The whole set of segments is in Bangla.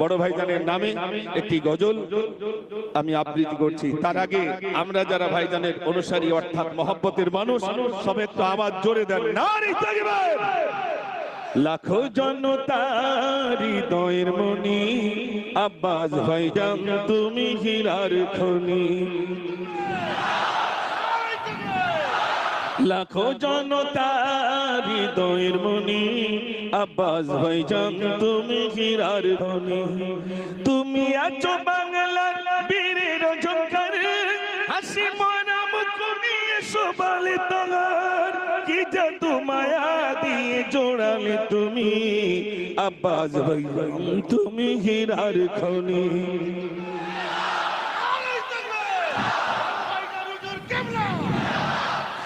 বড় ভাইজানের নামে একটি গজল আমি আবৃত্তি করছি। তার আগে আমরা যারা ভাইজানের অনুসারী অর্থাৎ মহব্বতের মানুষ সবে তো আওয়াজ জোরে দেন। তাকবীর লাখো জনতা হৃদয়ের মনি, আব্বাস ভাইজান, তুমি হীরার খনি। লাখো জনতা হৃদয়ের মনি, আব্বাস ভাইজান তুমি হীরার খনি তুমি আছো বাংলার বীরের ঝঙ্কার হাসি মরা মুখ নিয়ে সবালে তোমার কি জাদু মায়া দিয়ে জোড়ালে তুমি, আব্বাস ভাইজান তুমি হীরার খনি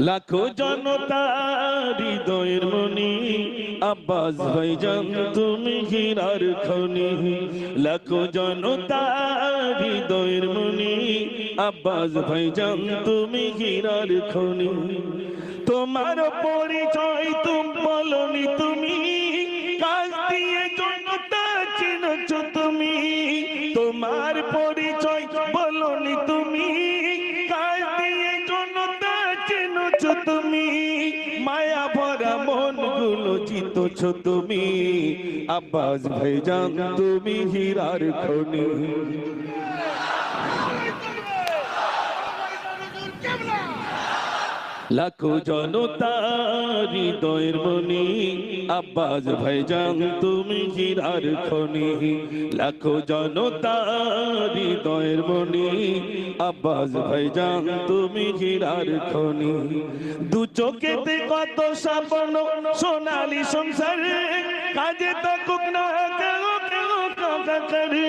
লাখো জনতা হৃদয়ের মনি, আব্বাস ভাইজান তুমি হীরার খনি। লাখো জনতা হৃদয়ের মনি, আব্বাস ভাইজান তুমি হীরার খনি। তোমার পরিচয় তুম বলনি তুমি মন ছো তুমি আব্বাস ভাইজান তুমি হীরার খনি। লাখো জনতা হৃদয়ের মনি আব্বাস ভাইজান, তুমি হীরার খনি। লাখো জনতা হৃদয়ের মনি আব্বাস ভাইজান, তুমি হীরার খনি। দু চোখেতে কত স্বপ্ন, সোনালি সংসারে। কাজে তকুক না, কেউ কেউ কাকা করে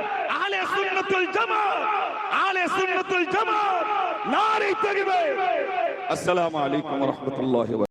সুন্নাতুল জামাত আলে সুন্নাতুল জামাত নারে তাকবীর আসসালামু আলাইকুম ওয়া রাহমাতুল্লাহি ওয়া